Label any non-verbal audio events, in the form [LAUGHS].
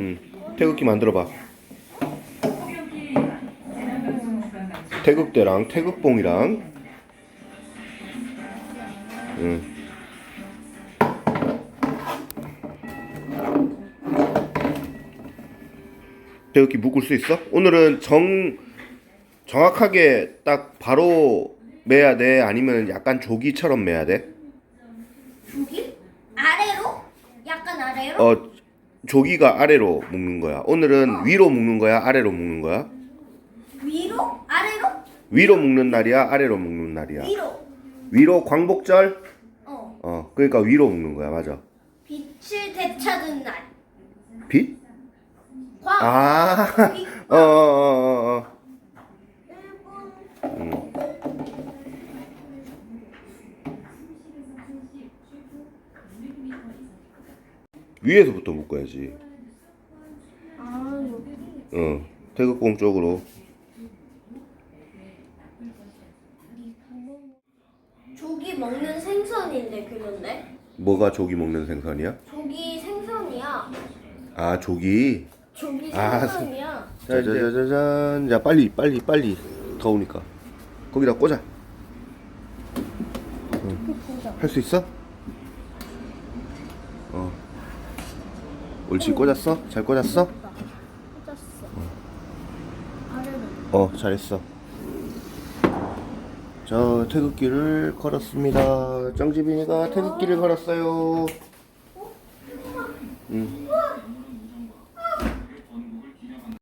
응. 태극기 만들어 봐. 태극대랑 태극봉이랑. 응. 태극기 묶을 수 있어? 오늘은 정 정확하게 딱 바로 매야 돼? 아니면 약간 조기처럼 매야 돼? 여기? 아래로? 약간 아래로? 어 조기가 아래로 묶는 거야. 오늘은 위로 묶는 거야, 아래로 묶는 거야? 위로? 아래로? 위로 묶는 날이야, 아래로 묶는 날이야. 위로. 위로 광복절? 어. 어, 그러니까 위로 묶는 거야, 맞아. 빛을 되찾은 날. 빛? 광. 아, 빛. [LAUGHS] 어, 어, 어, 어. 일본. 음. 위에서부터 묶어야지. 아 여기. 어, 태극봉 쪽으로. 조기 먹는 생선인데 그런데? 뭐가 조기 먹는 생선이야? 조기 생선이야. 아, 조기. 조기 아, 생선이야. 짜자자자잔. 야, 빨리, 빨리, 빨리. 더우니까. 거기다 꽂아. 할수 있어? 어. 옳지 꽂았어? 잘 꽂았어? 꽂았어. 어 잘했어. 자 태극기를 걸었습니다. 정지빈이가 태극기를 걸었어요. 응.